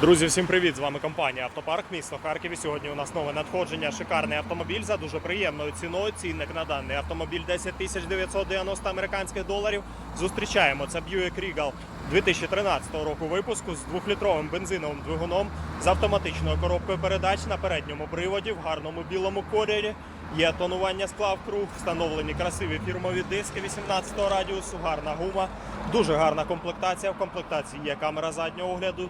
Друзі, всім привіт! З вами компанія Автопарк, місто Харків. І Сьогодні у нас нове надходження. Шикарний автомобіль за дуже приємною ціною. Цінник на даний автомобіль 10 тисяч 990 американських доларів. Зустрічаємо це Buick Regal 2013 року випуску з двохлітровим бензиновим двигуном з автоматичною коробкою передач на передньому приводі в гарному білому кольорі. Є тонування скла в круг, встановлені красиві фірмові диски 18 радіусу, гарна гума, дуже гарна комплектація. В комплектації є камера заднього огляду,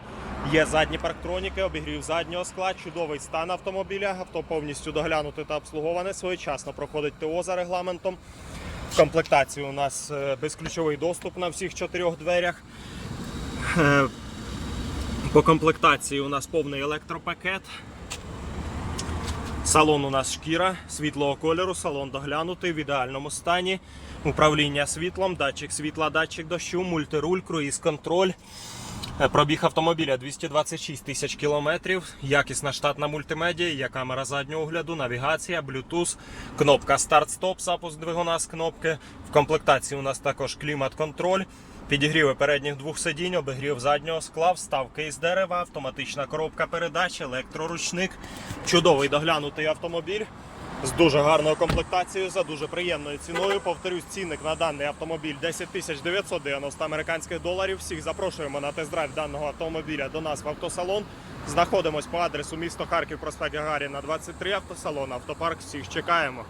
є задні парктроніки, обігрів заднього скла, чудовий стан автомобіля. Авто повністю доглянуте та обслуговане. Своєчасно проходить ТО за регламентом. В комплектації у нас е, безключовий доступ на всіх чотирьох дверях. Е, По комплектації у нас повний електропакет. Салон у нас шкіра світлого кольору, салон доглянутий в ідеальному стані. Управління світлом, датчик світла, датчик дощу, мультируль, круїз контроль. Е, Пробіг автомобіля 226 тисяч кілометрів. Якісна штатна мультимедіа, є камера заднього огляду, навігація, Bluetooth, кнопка старт-стоп, запуск двигуна з кнопки. В комплектації у нас також клімат-контроль. Підігріви передніх двох сидінь, обігрів заднього скла, вставки із дерева, автоматична коробка передач, електроручник. Чудовий доглянутий автомобіль з дуже гарною комплектацією за дуже приємною ціною. Повторюсь, цінник на даний автомобіль 10 тисяч 990 американських доларів. Всіх запрошуємо на тест-драйв даного автомобіля до нас в автосалон. Знаходимось по адресу місто Харків, проспект Гагаріна, 23 автосалон, автопарк. Всіх чекаємо.